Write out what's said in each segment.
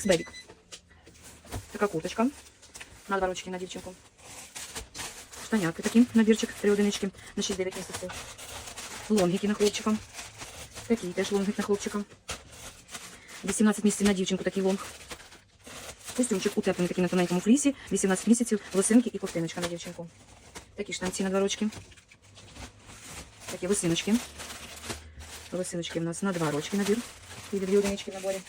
Мікс Бебік. Така курточка. На два ручки на дівчинку. Штанятки такі, набірчик, три одинички на 6-9 місяців. Лонгіки на хлопчика. Такий теж лонгік на хлопчика. 18 місяців на дівчинку такий лонг. Костюмчик утеплений такий на тоненькому флісі. 18 місяців, лосинки і ковтиночка на дівчинку. Такі штанці на два рочки. Такі лосиночки. Лосиночки у нас на два рочки набір. І дві одинички в наборі.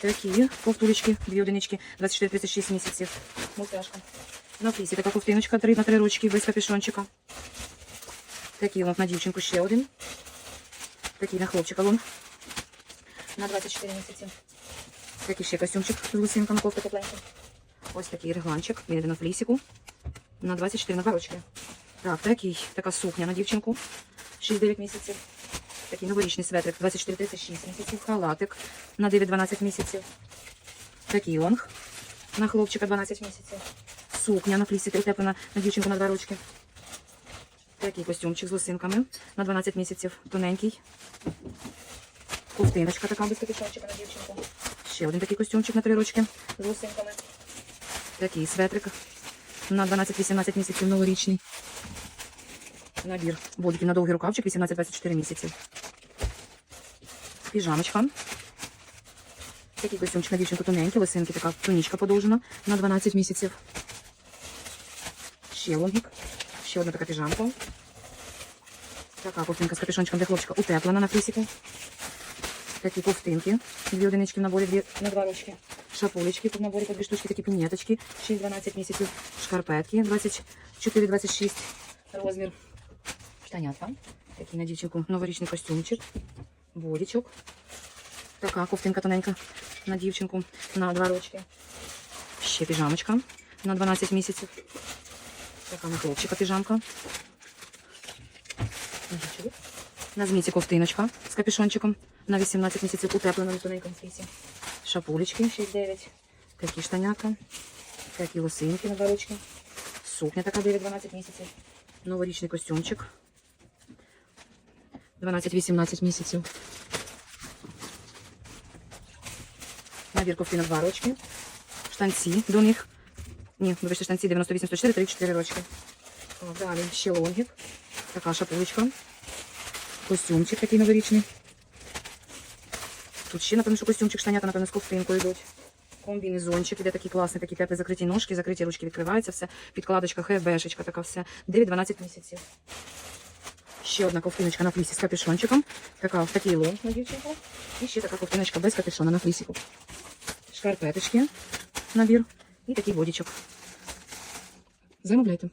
Такі ковтулечки, дві одинички, 24-36 місяців. Мультяшка. На флісі така ковтиночка, 3 на 3 рочки, без капюшончика. Такий лонг на дівчинку ще один. Такий на хлопчика лонг. На 24 місяці. Такий ще костюмчик з лосинками, кофта тепленька. Ось такий регланчик. Він йде на флісіку. На 24 на два рочки. Так, такий, така сукня на дівчинку. 6-9 місяців. Такий новорічний светрик. 24-36 місяців. Халатик на 9-12 місяців. Такий лонг. На хлопчика 12 місяців. Сукня на флісі утеплена на дівчинку на два рочки. Такий костюмчик з лосинками на 12 місяців. Тоненький. Ковтиночка така без капюшончика на дівчинку. Ще один такий костюмчик на три рочки з лосинками. Такий светрик на 12-18 місяців новорічний. Набір бодиків на довгий рукавчик 18-24 місяці. Піжамочка. Такий костюмчик на дівчинку тоненький, лосинки, така тунічка подовжена на 12 місяців. Ще лонгік. Ще одна така піжамка. Така ковтинка з капюшончиком для хлопчика утеплена на флісіку. Такі ковтинки. Дві одинички в наборі, дві на два ручки. Шапулечки тут в наборі по дві штучки, такі пінеточки. 6-12 місяців. Шкарпетки 24-26 розмір. Штанятка. Такий на дівчинку новорічний костюмчик. Бодічок. Така ковтинка тоненька на дівчинку на два рочки. Ще піжамочка на 12 місяців. Така на хлопчика піжамка. На зміці ковтиночка з капюшончиком на 18 місяців утеплена на тоненькому флісі. Шапулечки 6-9. Такі штанята. Такі лосинки на два ручки. Сукня така 9-12 місяців. Новорічний костюмчик. 12-18 місяців. Набір кофти на два рочки. Штанці до них. Ні, вибачте, штанці 98-104, 3-4 рочки. Далі ще лонгік. Така шапулечка. Костюмчик такий новорічний. Тут ще, напевно, що костюмчик штанята, напевно, з ковтинкою йдуть. Комбінезончик, іде такий класний, такі теплі закриті ножки, закриті ручки відкриваються, все. Підкладочка, хебешечка, така все. 9-12 місяців. Ще одна ковтиночка на флісі з капюшончиком. Така в такий лонг на дівчинку. І ще така ковтиночка без капюшона на флісіку. Шкарпеточки, набір. І такий водичок. Замовляйте.